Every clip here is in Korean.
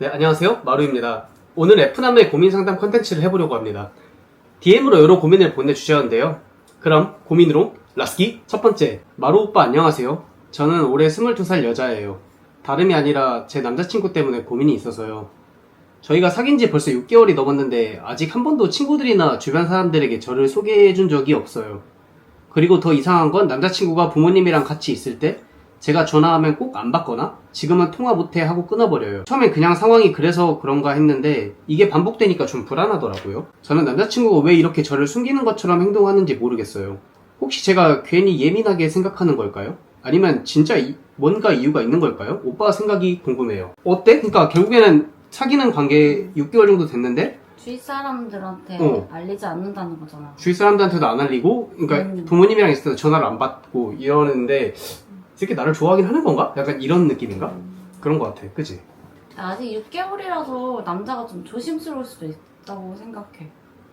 네, 안녕하세요. 마루입니다. 오늘 F남의 고민 상담 컨텐츠를 해보려고 합니다. DM으로 여러 고민을 보내주셨는데요. 그럼 고민으로 라스키 첫 번째, 마루 오빠 안녕하세요. 저는 올해 22살 여자예요. 다름이 아니라 제 남자친구 때문에 고민이 있어서요. 저희가 사귄 지 벌써 6개월이 넘었는데 아직 한 번도 친구들이나 주변 사람들에게 저를 소개해 준 적이 없어요. 그리고 더 이상한 건 남자친구가 부모님이랑 같이 있을 때 제가 전화하면 꼭 안 받거나 지금은 통화 못해 하고 끊어버려요. 처음엔 그냥 상황이 그래서 그런가 했는데 이게 반복되니까 좀 불안하더라고요. 저는 남자친구가 왜 이렇게 저를 숨기는 것처럼 행동하는지 모르겠어요. 혹시 제가 괜히 예민하게 생각하는 걸까요? 아니면 진짜 이- 뭔가 이유가 있는 걸까요? 오빠 생각이 궁금해요. 어때? 그러니까 결국에는 사귀는 관계 6개월 정도 됐는데 주위 사람들한테 어. 알리지 않는다는 거잖아. 주위 사람들한테도 안 알리고 그러니까 음. 부모님이랑 있을 때도 전화를 안 받고 이러는데 이 새끼 나를 좋아하긴 하는 건가? 약간 이런 느낌인가? 그런 것 같아. 그지? 아직 6개월이라서 남자가 좀 조심스러울 수도 있다고 생각해.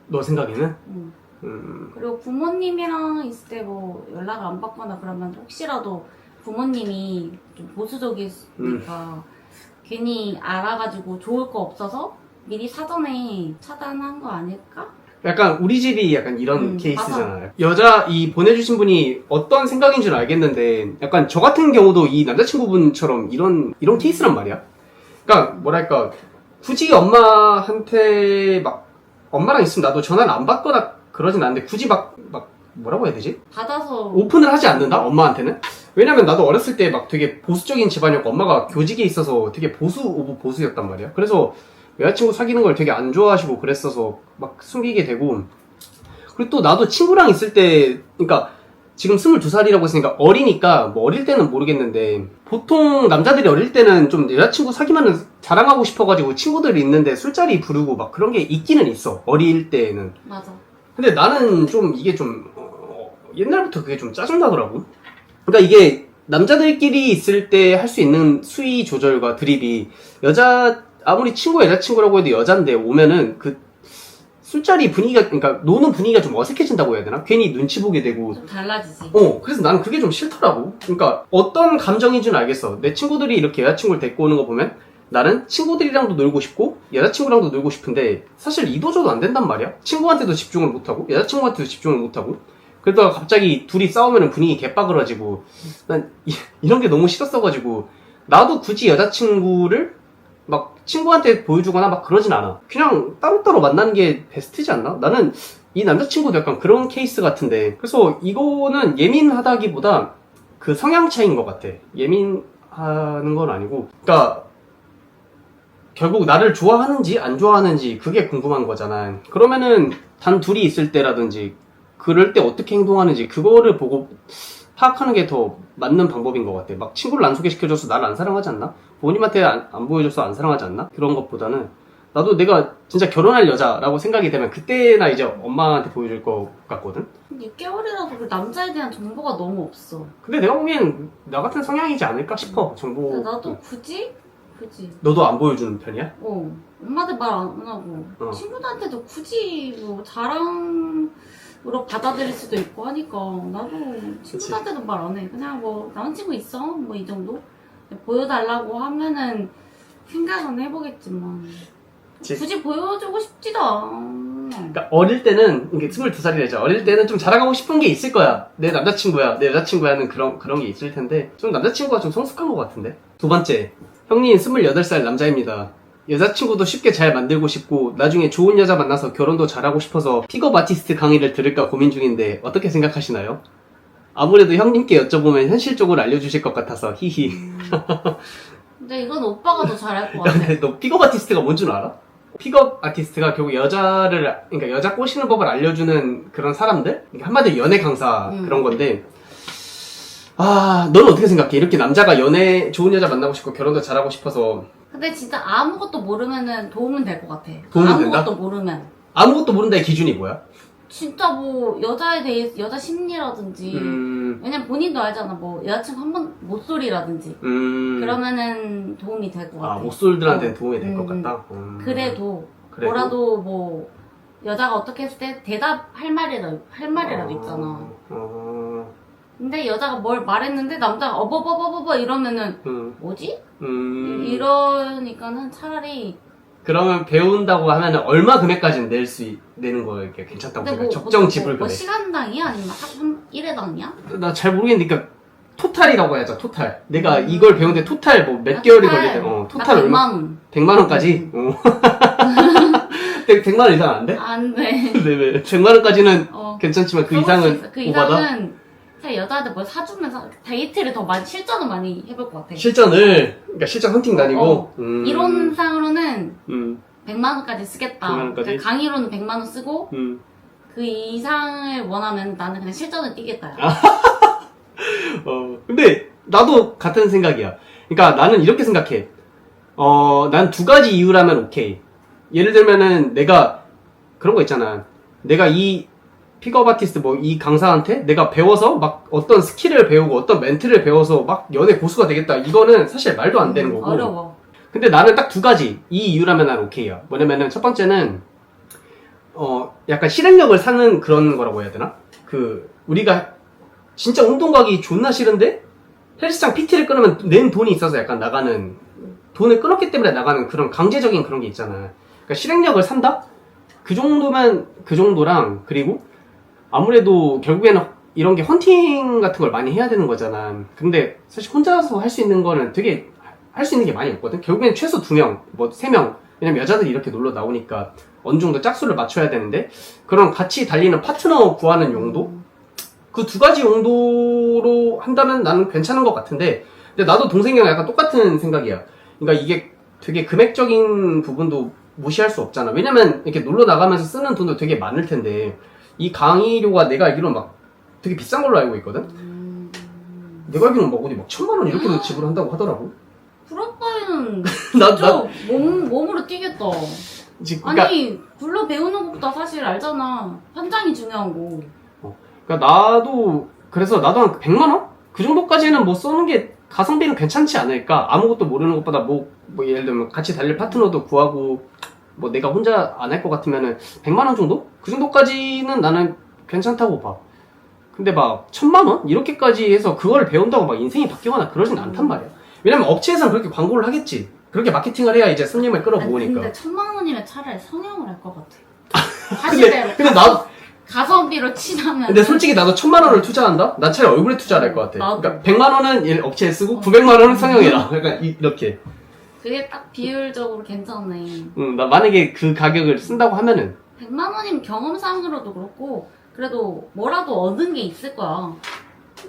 너 생각에는? 음. 음, 그리고 부모님이랑 있을 때 뭐 연락을 안 받거나 그러면 혹시라도 부모님이 좀 보수적이니까 괜히 알아가지고 좋을 거 없어서 미리 사전에 차단한 거 아닐까? 약간 우리 집이 약간 이런 음, 케이스잖아요. 여자 이 보내주신 분이 어떤 생각인 줄 알겠는데 약간 저 같은 경우도 이 남자친구분처럼 이런 이런 케이스란 말이야. 그러니까 뭐랄까 굳이 엄마한테 막 엄마랑 있으면 나도 전화를 안 받거나 그러진 않는데 굳이 막 막 뭐라고 해야 되지? 받아서 오픈을 하지 않는다? 엄마한테는? 왜냐면 나도 어렸을 때 막 되게 보수적인 집안이었고 엄마가 교직에 있어서 되게 보수 오브 보수였단 말이야. 그래서 여자친구 사귀는 걸 되게 안 좋아하시고 그랬어서 막 숨기게 되고 그리고 또 나도 친구랑 있을 때 그러니까 지금 22살이라고 했으니까 어리니까 뭐 어릴 때는 모르겠는데 보통 남자들이 어릴 때는 좀 여자친구 사귀면은 자랑하고 싶어가지고 친구들이 있는데 술자리 부르고 막 그런 게 있기는 있어 어릴 때는 맞아. 근데 나는 좀 이게 좀 어, 옛날부터 그게 좀 짜증나더라고. 그러니까 이게 남자들끼리 있을 때 할 수 있는 수위 조절과 드립이 여자 아무리 친구 여자친구라고 해도 여잔데 오면은 그 술자리 분위기가 그러니까 노는 분위기가 좀 어색해진다고 해야 되나? 괜히 눈치 보게 되고 좀 달라지지. 어, 그래서 나는 그게 좀 싫더라고. 그러니까 어떤 감정인지는 알겠어. 내 친구들이 이렇게 여자친구를 데리고 오는 거 보면 나는 친구들이랑도 놀고 싶고 여자친구랑도 놀고 싶은데 사실 이도저도 안 된단 말이야. 친구한테도 집중을 못하고 여자친구한테도 집중을 못하고 그러다가 갑자기 둘이 싸우면 분위기 개빠그러지고 난 이, 이런 게 너무 싫었어가지고 나도 굳이 여자친구를 막 친구한테 보여주거나 막 그러진 않아. 그냥 따로따로 만나는 게 베스트지 않나? 나는 이 남자친구도 약간 그런 케이스 같은데 그래서 이거는 예민하다기보다 그 성향 차이인 것 같아 예민하는 건 아니고 그러니까 결국 나를 좋아하는지 안 좋아하는지 그게 궁금한 거잖아 그러면은 단 둘이 있을 때라든지 그럴 때 어떻게 행동하는지 그거를 보고 파악하는 게 더 맞는 방법인 것 같아 막 친구를 안 소개시켜줘서 나를 안 사랑하지 않나? 부모님한테 안, 안 보여줘서 안 사랑하지 않나? 그런 것보다는 나도 내가 진짜 결혼할 여자라고 생각이 되면 그때나 이제 엄마한테 보여줄 것 같거든. 6개월이라도 그 남자에 대한 정보가 너무 없어. 근데 내가 보기엔 나 같은 성향이지 않을까 싶어. 정보. 근데 나도 굳이? 굳이. 너도 안 보여주는 편이야? 어, 엄마들 말 안 하고 어. 친구들한테도 굳이 뭐 자랑 으로 받아들일 수도 있고 하니까 나도 친구들한테도 말 안 해. 그냥 뭐 남자친구 있어? 뭐 이 정도? 보여달라고 하면은 생각은 해보겠지만 그치. 굳이 보여주고 싶지도 않아. 그러니까 어릴 때는 이게 22살이래죠. 어릴 때는 좀 자랑하고 싶은 게 있을 거야. 내 남자친구야, 내 여자친구야는 그런 그런 게 있을 텐데 좀 남자친구가 좀 성숙한 것 같은데. 두 번째, 형님 28살 남자입니다. 여자친구도 쉽게 잘 만들고 싶고 나중에 좋은 여자 만나서 결혼도 잘하고 싶어서 픽업 아티스트 강의를 들을까 고민 중인데 어떻게 생각하시나요? 아무래도 형님께 여쭤보면 현실적으로 알려주실 것 같아서 히히. 근데 이건 오빠가 더 잘할 것 같아. 근데 너 픽업 아티스트가 뭔 줄 알아? 픽업 아티스트가 결국 여자를 그러니까 여자 꼬시는 법을 알려주는 그런 사람들 그러니까 한마디로 연애 강사 음. 그런 건데 아 너는 어떻게 생각해? 이렇게 남자가 연애 좋은 여자 만나고 싶고 결혼도 잘하고 싶어서 근데 진짜 아무것도 모르면은 도움은 될 것 같아. 도움은 아무것도 된다? 모르면. 아무것도 모른다의 기준이 뭐야? 진짜 뭐 여자에 대해 여자 심리라든지 음, 왜냐면 본인도 알잖아 뭐 여자친구 한 번 목소리라든지 음, 그러면은 도움이 될 것 같아 아 목솔들한테는 어. 도움이 될 것 음, 같다. 음, 그래도 그래도? 뭐라도 뭐 여자가 어떻게 했을 때 대답할 말이라 할 말이라도 어, 있잖아 어, 근데 여자가 뭘 말했는데 남자가 어버버버버버 이러면은 음, 뭐지? 음. 이러니까는 차라리 그러면 배운다고 하면은 얼마 금액까지는 낼 수 내는 거 이렇게 괜찮다고 근데 생각해. 뭐, 적정 뭐, 지불 뭐, 뭐 금액. 시간당이야? 아니면 한 1회당이야? 나 잘 모르겠는데, 그러니까 토탈이라고 해야죠. 토탈. 내가 음. 이걸 배우는데 토탈 뭐 몇 아, 개월이 토탈. 걸리대. 어, 나 토탈 얼마? 100만 원. 100만 원까지. 어. 100, 만 원 이상 안 돼? 안 돼. 네, 네. 100만 원까지는 어. 괜찮지만 그 그럴 수 이상은 있어. 그 오바다. 이상은 그냥 여자한테 뭘 사주면서 데이트를 더 많이 실전을 많이 해볼 것 같아. 실전을 그러니까 실전 헌팅 다니고 어. 음, 이론상으로는 음, 100만 원까지 쓰겠다. 100만 원까지? 그러니까 강의로는 100만 원 쓰고 음. 그 이상을 원하면 나는 그냥 실전을 뛰겠다. 아. 어, 근데 나도 같은 생각이야. 그러니까 나는 이렇게 생각해. 어, 난 두 가지 이유라면 오케이. 예를 들면은 내가 그런 거 있잖아. 내가 이 픽업 아티스트 뭐 이 강사한테 내가 배워서 막 어떤 스킬을 배우고 어떤 멘트를 배워서 막 연애 고수가 되겠다. 이거는 사실 말도 안 되는 음, 거고. 어려워. 근데 나는 딱 두 가지 이 이유라면 난 오케이야. 뭐냐면은 첫 번째는 어 약간 실행력을 사는 그런 거라고 해야 되나? 그 우리가 진짜 운동 가기 존나 싫은데 헬스장 PT를 끊으면 낸 돈이 있어서 약간 나가는 돈을 끊었기 때문에 나가는 그런 강제적인 그런 게 있잖아. 그러니까 실행력을 산다? 그 정도면 그 정도랑 그리고 아무래도 결국에는 이런 게 헌팅 같은 걸 많이 해야 되는 거잖아. 근데 사실 혼자서 할 수 있는 거는 되게 할 수 있는 게 많이 없거든. 결국엔 최소 두 명, 뭐 세 명. 왜냐면 여자들이 이렇게 놀러 나오니까 어느 정도 짝수를 맞춰야 되는데 그런 같이 달리는 파트너 구하는 용도 그 두 가지 용도로 한다면 나는 괜찮은 것 같은데 근데 나도 동생이랑 약간 똑같은 생각이야. 그러니까 이게 되게 금액적인 부분도 무시할 수 없잖아. 왜냐면 이렇게 놀러 나가면서 쓰는 돈도 되게 많을 텐데 이 강의료가 내가 알기로는 막 되게 비싼 걸로 알고 있거든. 음, 내가 알기로는 막 어디 막 천만 원 이렇게도 지불한다고 하더라고. 그럴 바에는 나, 나, 좀 몸, 몸으로 뛰겠다. 지금, 그러니까, 아니, 불러 배우는 것보다 사실 알잖아. 현장이 중요한 거. 그러니까 나도, 그래서 나도 한 100만 원? 그 정도까지는 뭐 써는 게 가성비는 괜찮지 않을까? 아무것도 모르는 것보다 뭐, 뭐 예를 들면 같이 달릴 파트너도 구하고, 뭐 내가 혼자 안 할 것 같으면은 100만 원 정도? 그 정도까지는 나는 괜찮다고 봐. 근데 막 천만 원? 이렇게까지 해서 그걸 배운다고 막 인생이 바뀌거나 그러진 않단 말이야. 왜냐면 업체에서는 그렇게 광고를 하겠지. 그렇게 마케팅을 해야 이제 손님을 끌어모으니까. 근데 천만 원이면 차라리 성형을 할 것 같아. 사실대로. 근데 나, 가성비로 치자면. 근데 솔직히 나도 천만 원을 투자한다? 나 차라리 얼굴에 투자할 것 같아. 나도. 그러니까 백만 원은 일- 업체에 쓰고 어. 900만 원은 성형해라. 약간 이- 이렇게. 그게 딱 비율적으로 괜찮네. 응, 나 만약에 그 가격을 쓴다고 하면은 100만 원이면 경험상으로도 그렇고, 그래도 뭐라도 얻은 게 있을 거야.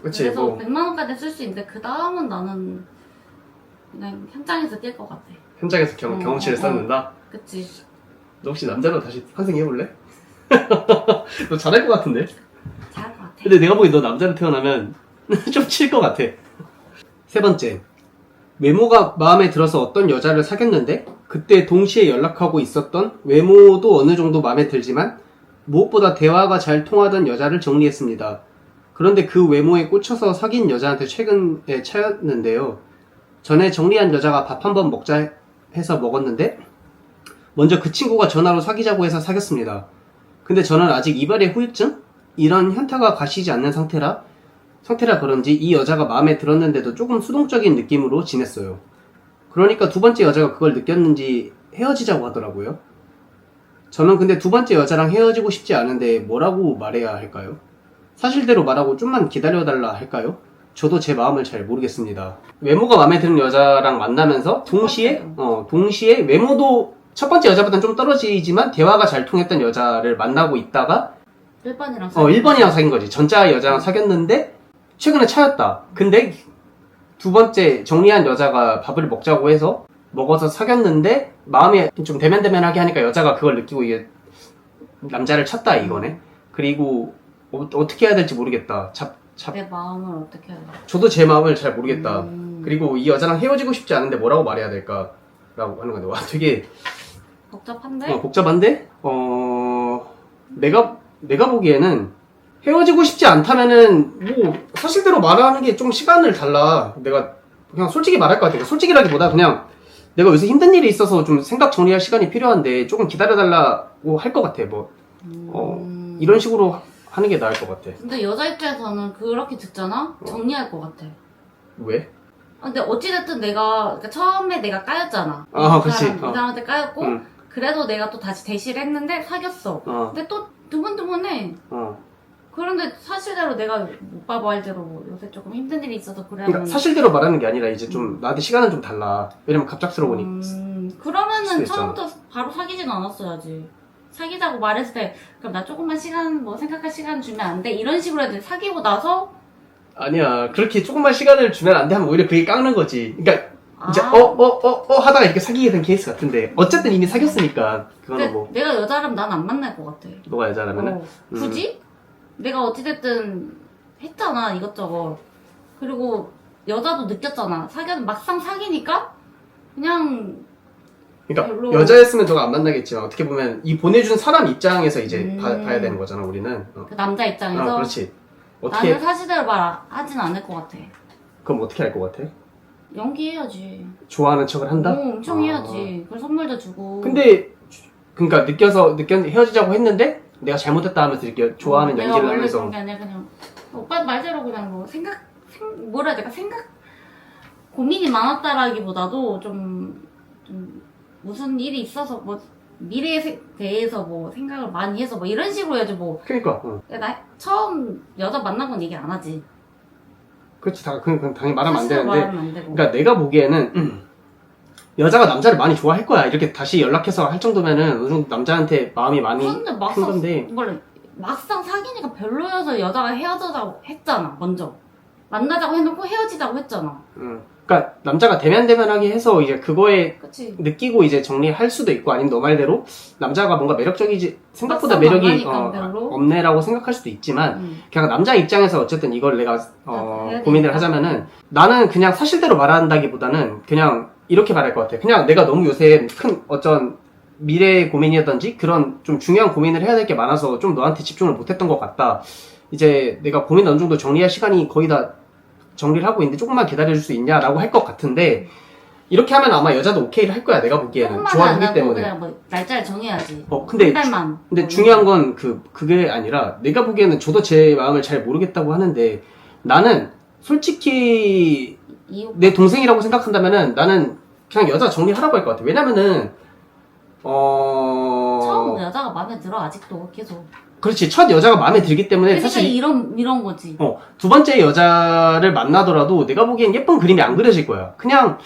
그치 그래서 뭐 100만 원까지 쓸 수 있는데, 그 다음은 나는 그냥 현장에서 뛸 것 같아. 현장에서 경, 어, 경험치를 어, 쌓는다. 그치? 너 혹시 남자로 다시 환생해 볼래? 너 잘할 것 같은데? 잘할 것 같아. 근데 내가 보기엔 너 남자로 태어나면 좀 칠 것 같아. 세 번째. 외모가 마음에 들어서 어떤 여자를 사귀었는데 그때 동시에 연락하고 있었던 외모도 어느 정도 마음에 들지만 무엇보다 대화가 잘 통하던 여자를 정리했습니다. 그런데 그 외모에 꽂혀서 사귄 여자한테 최근에 차였는데요. 전에 정리한 여자가 밥 한 번 먹자 해서 먹었는데 먼저 그 친구가 전화로 사귀자고 해서 사귀었습니다. 근데 저는 아직 이별의 후유증? 이런 현타가 가시지 않는 상태라 상태라 그런지 이 여자가 마음에 들었는데도 조금 수동적인 느낌으로 지냈어요. 그러니까 두 번째 여자가 그걸 느꼈는지 헤어지자고 하더라고요. 저는 근데 두 번째 여자랑 헤어지고 싶지 않은데 뭐라고 말해야 할까요? 사실대로 말하고 좀만 기다려달라 할까요? 저도 제 마음을 잘 모르겠습니다. 외모가 마음에 드는 여자랑 만나면서 동시에 어 동시에 외모도 첫 번째 여자보다는 좀 떨어지지만 대화가 잘 통했던 여자를 만나고 있다가 1번이랑 어 1번이랑 사귄 거지. 전자 여자랑 사귀었는데 최근에 차였다. 근데 두 번째 정리한 여자가 밥을 먹자고 해서 먹어서 사귀었는데 마음이 좀 대면대면하게 하니까 여자가 그걸 느끼고 이게 남자를 찾다 이거네. 그리고 어, 떻게 해야 될지 모르겠다. 잡, 잡, 내 마음을 어떻게 해야 돼? 저도 제 마음을 잘 모르겠다. 음, 그리고 이 여자랑 헤어지고 싶지 않은데 뭐라고 말해야 될까? 라고 하는 건데, 와, 되게 복잡한데? 어, 복잡한데, 어, 내가, 내가 보기에는 헤어지고 싶지 않다면은, 뭐, 사실대로 말하는 게 좀 시간을 달라. 내가 그냥 솔직히 말할 것 같아. 솔직히라기보다 그냥 내가 요새 힘든 일이 있어서 좀 생각 정리할 시간이 필요한데 조금 기다려달라고 할 것 같아. 뭐, 어, 음, 이런 식으로 하는 게 나을 것 같아. 근데 여자 입장에서는 그렇게 듣잖아? 정리할 것 같아. 왜? 아, 근데 어찌됐든 내가, 그러니까 처음에 내가 까였잖아. 아, 이 그치. 사람, 어. 이 사람한테 까였고, 응. 그래도 내가 또 다시 대시를 했는데 사귀었어. 어, 근데 또 드문드문해. 어. 그런데 사실대로 내가 오빠 말대로 요새 조금 힘든 일이 있어서 그러면. 그러니까 사실대로 말하는 게 아니라 이제 좀 나한테 시간은 좀 달라. 왜냐면 갑작스러우니. 음, 수도 그러면은 있잖아. 처음부터 바로 사귀진 않았어야지. 사귀자고 말했을 때, 그럼 나 조금만 시간, 뭐 생각할 시간 주면 안 돼? 이런 식으로 해야 돼. 사귀고 나서, 아니야. 그렇게 조금만 시간을 주면 안 돼 하면 오히려 그게 깎는 거지. 그러니까 이제 아. 어, 어, 어, 어 하다가 이렇게 사귀게 된 케이스 같은데. 어쨌든 이미 사귀었으니까. 그거는 근데 뭐. 내가 여자라면 난 안 만날 것 같아. 너가 여자라면은. 어, 굳이? 내가 어찌됐든 했잖아, 이것저것. 그리고 여자도 느꼈잖아. 사귀는 막상 사귀니까 그냥 그러니까 별로- 여자였으면 너가 안 만나겠지만 어떻게 보면 이 보내준 사람 입장에서 이제 음. 봐, 야 되는 거잖아 우리는. 어. 그 남자 입장에서 아, 그렇지. 어떻게 나는 사실대로 말 하진 않을 것 같아. 그럼 어떻게 할 것 같아? 연기해야지. 좋아하는 척을 한다? 어, 엄청 아. 해야지. 그래서 선물도 주고. 근데 그러니까 느껴서 느껴 헤어지자고 했는데 내가 잘못했다 하면서 이렇게 좋아하는 어, 내가 연기를 원래 하면서. 그런 게 아니라 그냥 오빠 말대로 그냥 뭐 생각 생, 뭐라 해야 될까? 생각 고민이 많았다라기보다도 좀, 좀 무슨 일이 있어서 뭐 미래에 세- 대해서 뭐 생각을 많이 해서 뭐 이런 식으로 해야지 뭐. 그러니까. 어. 나 처음 여자 만난 건 얘기 안 하지. 그렇지. 다 그건 그건 당연히 말하면 안 되는데. 말하면 안 되고. 그러니까 내가 보기에는 음, 여자가 남자를 많이 좋아할 거야 이렇게 다시 연락해서 할 정도면은 어느 정도 남자한테 마음이 많이 근데 큰 막상 건데 뭘 막상 사귀니까 별로여서 여자가 헤어지자고 했잖아 먼저 만나자고 해놓고 헤어지자고 했잖아 음. 그러니까 남자가 대면대면하게 해서 이제 그거에 그치 느끼고 이제 정리할 수도 있고 아니면 너 말대로 남자가 뭔가 매력적이지 생각보다 막상 매력이 만나니까 어, 별로? 없네라고 생각할 수도 있지만 음. 그냥 남자 입장에서 어쨌든 이걸 내가 어, 해야 고민을 되니까. 하자면은 나는 그냥 사실대로 말한다기보다는 그냥 이렇게 말할 것 같아. 그냥 내가 너무 요새 큰 어떤 미래 고민이었던지 그런 좀 중요한 고민을 해야 될 게 많아서 좀 너한테 집중을 못했던 것 같다. 이제 내가 고민 어느 정도 정리할 시간이 거의 다 정리를 하고 있는데 조금만 기다려줄 수 있냐라고 할 것 같은데 이렇게 하면 아마 여자도 오케이를 할 거야 내가 보기에는 조금만 안 좋아하기 하고 때문에. 그냥 뭐 날짜를 정해야지 어 근데 한 달만 근데 뭐 중요한 건 그 그게 아니라 내가 보기에는 저도 제 마음을 잘 모르겠다고 하는데 나는 솔직히 내 동생이라고 생각한다면은 나는 그냥 여자 정리하라고 할 것 같아. 왜냐면은 어 처음 여자가 마음에 들어 아직도 계속 그렇지 첫 여자가 마음에 들기 때문에 사실 이런 이런 거지 어, 두 번째 여자를 만나더라도 내가 보기엔 예쁜 그림이 안 그려질 거야. 그냥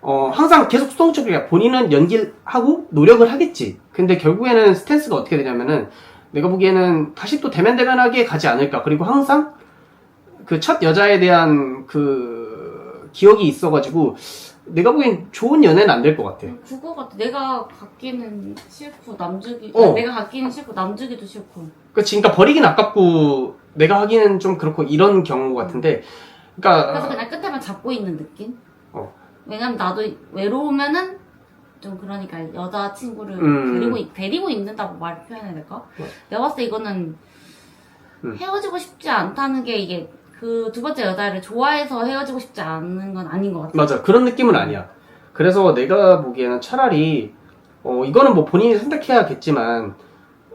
어, 항상 계속 수동적이야. 본인은 연기를 하고 노력을 하겠지. 근데 결국에는 스탠스가 어떻게 되냐면은 내가 보기에는 다시 또 대면대면하게 가지 않을까. 그리고 항상 그 첫 여자에 대한 그 기억이 있어가지고 내가 보기엔 좋은 연애는 안 될 것 같아. 그거 같아 내가 갖기는 싫고 남주기 어. 내가 갖기는 싫고 남주기도 싫고. 그러니까 버리긴 아깝고 내가 하기는 좀 그렇고 이런 경우 같은데. 그래서 그러니까 그냥 끝에만 잡고 있는 느낌 어. 왜냐면 나도 외로우면은 좀 그러니까 여자 친구를 음. 데리고 있- 데리고 있는다고 말 표현해야 될까 어. 내가 봤을 때 이거는 음. 헤어지고 싶지 않다는 게 이게 그 두 번째 여자를 좋아해서 헤어지고 싶지 않은 건 아닌 것 같아 맞아. 그런 느낌은 아니야. 그래서 내가 보기에는 차라리 어 이거는 뭐 본인이 선택해야겠지만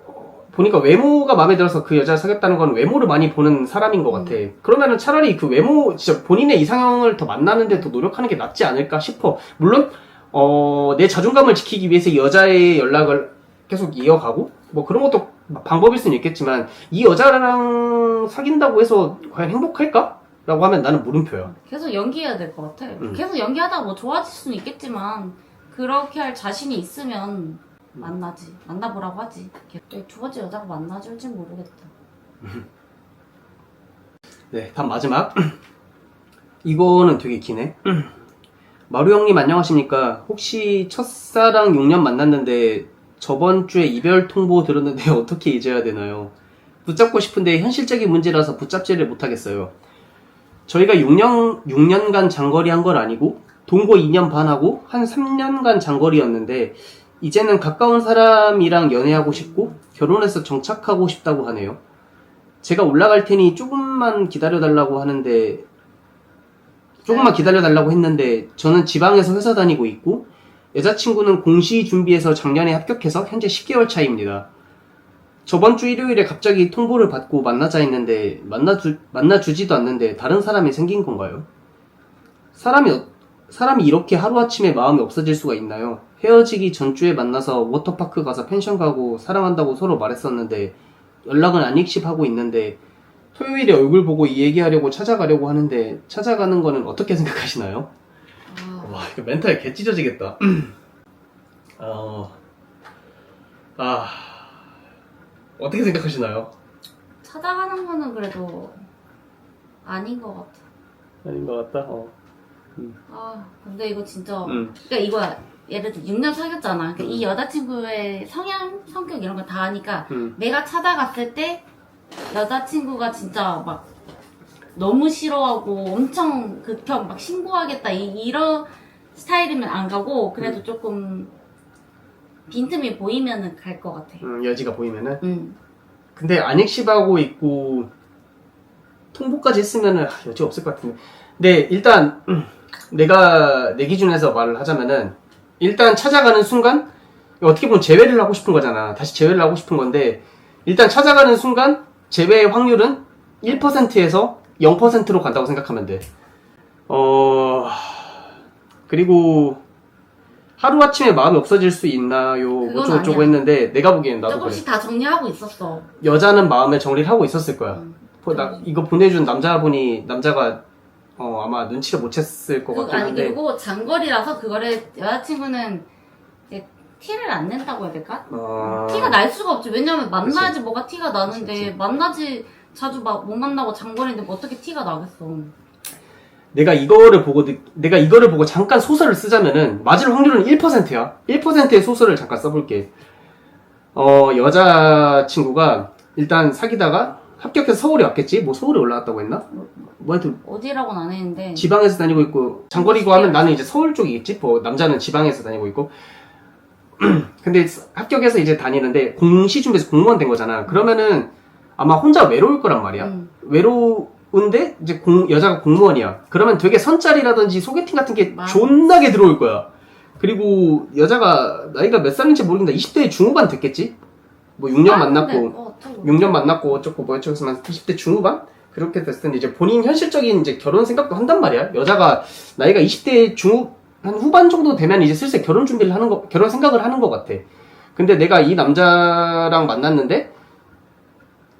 어, 보니까 외모가 마음에 들어서 그 여자를 사귀었다는 건 외모를 많이 보는 사람인 것 같아. 그러면은 차라리 그 외모 진짜 본인의 이상형을 더 만나는데 더 노력하는 게 낫지 않을까 싶어. 물론 어 내 자존감을 지키기 위해서 이 여자의 연락을 계속 이어가고 뭐 그런 것도 방법일 수는 있겠지만 이 여자랑 사귄다고 해서 과연 행복할까? 라고 하면 나는 물음표야 계속 연기해야 될 것 같아. 음. 계속 연기하다가 뭐 좋아질 수는 있겠지만 그렇게 할 자신이 있으면 만나지. 만나보라고 하지. 두 번째 여자가 만나줄진 모르겠다. 네, 다음 마지막. 이거는 되게 기네. 마루 형님 안녕하십니까? 혹시 첫사랑 6년 만났는데 저번 주에 이별 통보 들었는데 어떻게 잊어야 되나요? 붙잡고 싶은데 현실적인 문제라서 붙잡지를 못하겠어요. 저희가 6년, 6년간 장거리 한 건 아니고 동거 2년 반 하고 한 3년간 장거리였는데 이제는 가까운 사람이랑 연애하고 싶고 결혼해서 정착하고 싶다고 하네요. 제가 올라갈 테니 조금만 기다려달라고 하는데 조금만 기다려달라고 했는데 저는 지방에서 회사 다니고 있고 여자친구는 공시 준비해서 작년에 합격해서 현재 10개월 차입니다. 저번 주 일요일에 갑자기 통보를 받고 만나자 했는데 만나주, 만나주지도 않는데 다른 사람이 생긴 건가요? 사람이, 어- 사람이 이렇게 하루아침에 마음이 없어질 수가 있나요? 헤어지기 전주에 만나서 워터파크 가서 펜션 가고 사랑한다고 서로 말했었는데 연락은 안 익십하고 있는데 토요일에 얼굴 보고 이 얘기하려고 찾아가려고 하는데 찾아가는 거는 어떻게 생각하시나요? 아, 와, 이거 멘탈 개 찢어지겠다. 어, 아, 어떻게 생각하시나요? 찾아가는 거는 그래도 아닌 것 같아. 아닌 것 같다. 어. 아, 근데 이거 진짜. 음, 그러니까 이거야. 예를 들어 6년 사귀었잖아. 그러니까 이 음. 여자친구의 성향, 성격 이런 거 다 아니까 음, 내가 찾아갔을 때 여자친구가 진짜 막 너무 싫어하고 엄청 극혐 막 신고하겠다 이, 이런 스타일이면 안 가고 그래도 조금 빈틈이 보이면은 갈 것 같아. 음, 여지가 보이면은. 응. 근데 안익십하고 있고 통보까지 했으면은 아, 여지 없을 것 같은데. 근데 일단 음, 내가 내 기준에서 말을 하자면은 일단 찾아가는 순간 어떻게 보면 재회를 하고 싶은 거잖아. 다시 재회를 하고 싶은 건데 일단 찾아가는 순간 재회의 확률은 1%에서 0%로 간다고 생각하면 돼. 어 그리고 하루아침에 마음이 없어질 수 있나요? 그건 어쩌고저쩌고 아니야. 했는데 내가 보기엔 나도 그래. 조금씩 다 정리하고 있었어. 여자는 마음의 정리를 하고 있었을 거야. 응. 보- 나- 이거 보내준 남자분이 남자가 어, 아마 눈치를 못 챘을 것 그, 같긴 아니 한데 그리고 장거리라서 그거를 여자친구는 이제 티를 안 낸다고 해야 될까? 어, 티가 날 수가 없지. 왜냐면 만나야지. 뭐가 티가 나는데 그치, 그치. 만나지 자주 막 못 만나고 장거리인데 뭐 어떻게 티가 나겠어. 내가 이거를 보고 느- 내가 이거를 보고 잠깐 소설을 쓰자면은 맞을 확률은 1%야. 1%의 소설을 잠깐 써볼게. 어 여자 친구가 일단 사귀다가 합격해서 서울에 왔겠지. 뭐 서울에 올라왔다고 했나? 뭐 하여튼 어디라고는 안 했는데 지방에서 다니고 있고 장거리고 하면 나는 이제 서울 쪽이겠지. 뭐 남자는 지방에서 다니고 있고. 근데 합격해서 이제 다니는데 공시 준비해서 공무원 된 거잖아. 그러면은 아마 혼자 외로울 거란 말이야. 응. 외로운데 이제 공- 여자가 공무원이야. 그러면 되게 선짜리라든지 소개팅 같은 게 맞아. 존나게 들어올 거야. 그리고 여자가 나이가 몇 살인지 모르겠는데 20대 중후반 됐겠지? 뭐 6년 아, 만났고 근데 뭐 어쩌고. 6년 만났고 어쩌고 뭐 어쩌고 해서 20대 중후반? 그렇게 됐을 텐데 이제 본인 현실적인 이제 결혼 생각도 한단 말이야. 여자가 나이가 20대 중후 한 후반 정도 되면 이제 슬슬 결혼 준비를 하는 거 결혼 생각을 하는 것 같아. 근데 내가 이 남자랑 만났는데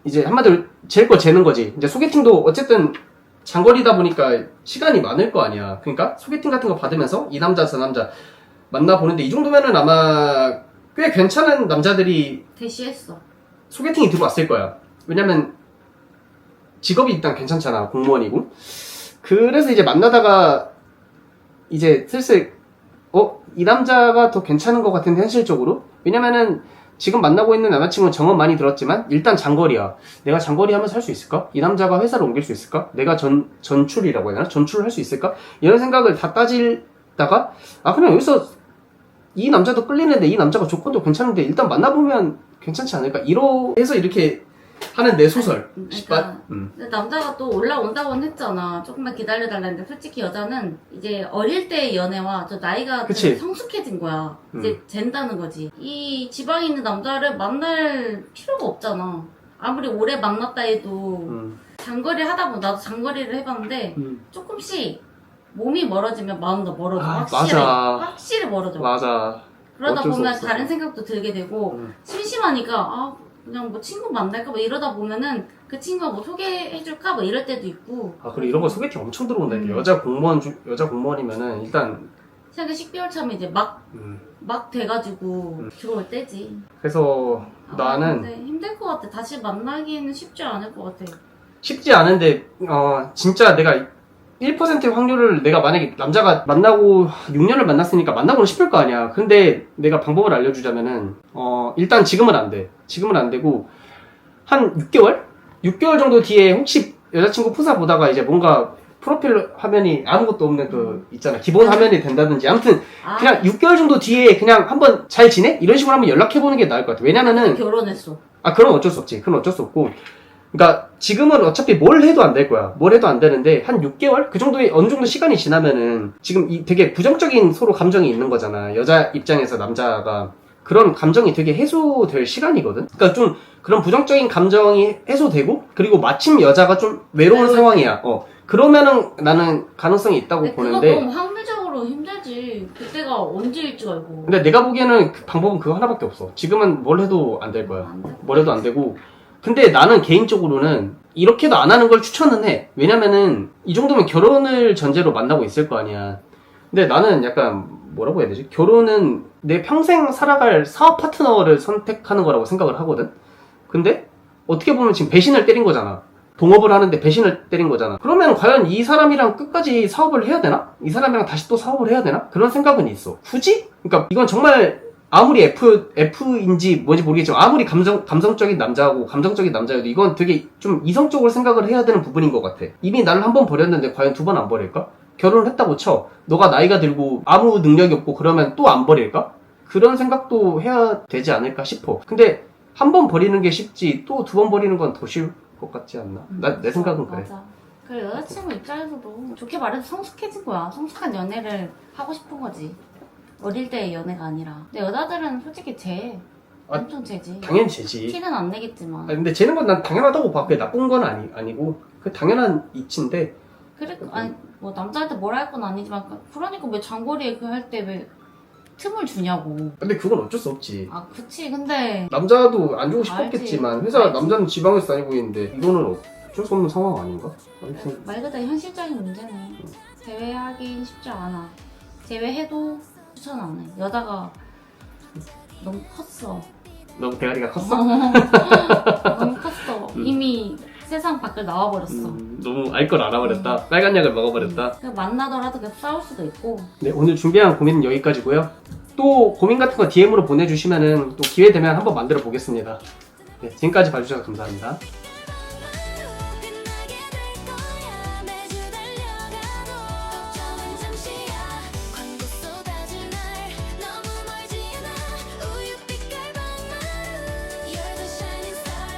이제 한마디로 잴 거 재는 거지. 이제 소개팅도 어쨌든 장거리다 보니까 시간이 많을 거 아니야. 그러니까 소개팅 같은 거 받으면서 이 남자 저 남자 만나 보는데 이 정도면은 아마 꽤 괜찮은 남자들이 대시했어. 소개팅이 들어왔을 거야. 왜냐면 직업이 일단 괜찮잖아. 공무원이고. 그래서 이제 만나다가 이제 슬슬 어? 이 남자가 더 괜찮은 것 같은데 현실적으로? 왜냐면은 지금 만나고 있는 남자친구는 정은 많이 들었지만 일단 장거리야. 내가 장거리 하면서 할 수 있을까? 이 남자가 회사를 옮길 수 있을까? 내가 전, 전출이라고 해야 되나? 전출을 할 수 있을까? 이런 생각을 다 따지다가 아 그냥 여기서 이 남자도 끌리는데 이 남자가 조건도 괜찮은데 일단 만나보면 괜찮지 않을까? 이러 해서 이렇게 하는 내 소설. 십밭? 그러니까 음. 근데 남자가 또 올라온다고는 했잖아. 조금만 기다려달라는데 솔직히 여자는 이제 어릴 때의 연애와 저 나이가 좀 그치. 성숙해진 거야. 음. 이제 잰다는 거지. 이 지방에 있는 남자를 만날 필요가 없잖아. 아무리 오래 만났다 해도 음. 장거리 하다 보면 나도 장거리를 해봤는데 음. 조금씩 몸이 멀어지면 마음도 멀어져. 아, 확실히. 맞아. 확실히 멀어져. 맞아. 그러다 어쩔 수 보면 없어. 다른 생각도 들게 되고 음. 심심하니까 아 그냥 뭐 친구 만날까 뭐 이러다 보면은 그 친구가 뭐 소개해줄까 뭐 이럴 때도 있고 아 그리고 이런 거 소개팅 엄청 들어온다. 이게 음. 여자 공무원 주- 여자 공무원이면은 일단 생각 10개월 차면 이제 막 막 음. 돼가지고 음. 들어올 때지. 그래서 아, 나는 근데 힘들 것 같아. 다시 만나기에는 쉽지 않을 것 같아. 쉽지 않은데 어 진짜 내가 1%의 확률을 내가 만약에 남자가 만나고 6년을 만났으니까 만나고는 싶을 거 아니야. 근데 내가 방법을 알려주자면은 어 일단 지금은 안 돼. 지금은 안 되고 한 6개월? 6개월 정도 뒤에 혹시 여자친구 프사 보다가 이제 뭔가 프로필 화면이 아무것도 없는 그 있잖아 기본 화면이 된다든지 아무튼 아, 그냥 6개월 정도 뒤에 그냥 한번 잘 지내? 이런 식으로 한번 연락해 보는 게 나을 것 같아. 왜냐면은 결혼했어. 아, 그럼 어쩔 수 없지. 그건 어쩔 수 없고. 그러니까 지금은 어차피 뭘 해도 안 될 거야. 뭘 해도 안 되는데 한 6개월 그 정도의 어느 정도 시간이 지나면은 지금 이 되게 부정적인 서로 감정이 있는 거잖아. 여자 입장에서 남자가 그런 감정이 되게 해소될 시간이거든. 그러니까 좀 그런 부정적인 감정이 해소되고 그리고 마침 여자가 좀 외로운 외로울 상황이야. 어. 그러면은 나는 가능성이 있다고 근데 그거 보는데 너무 확률적으로 힘들지. 그때가 언제일 줄 알고. 근데 내가 보기에는 그 방법은 그거 하나밖에 없어. 지금은 뭘 해도 안 될 거야. 안 돼. 뭘 해도 안 되고. 근데 나는 개인적으로는 이렇게도 안 하는 걸 추천은 해. 왜냐면은 이 정도면 결혼을 전제로 만나고 있을 거 아니야. 근데 나는 약간 뭐라고 해야 되지? 결혼은 내 평생 살아갈 사업 파트너를 선택하는 거라고 생각을 하거든. 근데 어떻게 보면 지금 배신을 때린 거잖아. 동업을 하는데 배신을 때린 거잖아. 그러면 과연 이 사람이랑 끝까지 사업을 해야 되나? 이 사람이랑 다시 또 사업을 해야 되나? 그런 생각은 있어. 굳이? 그러니까 이건 정말 아무리 F, F인지 뭔지 모르겠지만 아무리 감정, 감성적인 남자하고 감정적인 남자여도 이건 되게 좀 이성적으로 생각을 해야 되는 부분인 것 같아. 이미 나를 한 번 버렸는데 과연 두 번 안 버릴까? 결혼을 했다고 쳐. 너가 나이가 들고 아무 능력이 없고 그러면 또 안 버릴까? 그런 생각도 해야 되지 않을까 싶어. 근데 한 번 버리는 게 쉽지 또 두 번 버리는 건 더 쉬울 것 같지 않나? 나, 내 생각은 그래. 맞아. 그래 여자친구 입장에서도 좋게 말해서 성숙해진 거야. 성숙한 연애를 하고 싶은 거지. 어릴 때의 연애가 아니라. 근데 여자들은 솔직히 쟤 아, 엄청 쟤지. 당연히 되지. 티는 안 내겠지만. 아니, 근데 쟤는 건 난 당연하다고 봐. 그게 나쁜 건 아니, 아니고. 그 당연한 이치인데. 그래 아니 뭐 남자한테 뭐라 할 건 아니지만 그러니까 왜 장거리에 그 할 때 왜 틈을 주냐고. 근데 그건 어쩔 수 없지. 아 그치 근데 남자도 안 주고 싶었겠지만, 알지. 회사 알지. 남자는 지방에서 다니고 있는데, 이거는 어쩔 수 없는 상황 아닌가? 아무튼. 말 그대로 현실적인 문제네. 제외하긴 쉽지 않아. 제외해도 추천 안 해. 여자가 너무 컸어. 너무 대가리가 컸어? 너무 컸어. 음. 이미 세상 밖을 나와버렸어. 음, 너무 알 걸 알아버렸다. 빨간 약을 먹어버렸다. 그냥 만나더라도 계속 싸울 수도 있고. 네, 오늘 준비한 고민은 여기까지고요. 또 고민 같은 거 DM으로 보내주시면은 또 기회 되면 한번 만들어 보겠습니다. 네, 지금까지 봐주셔서 감사합니다.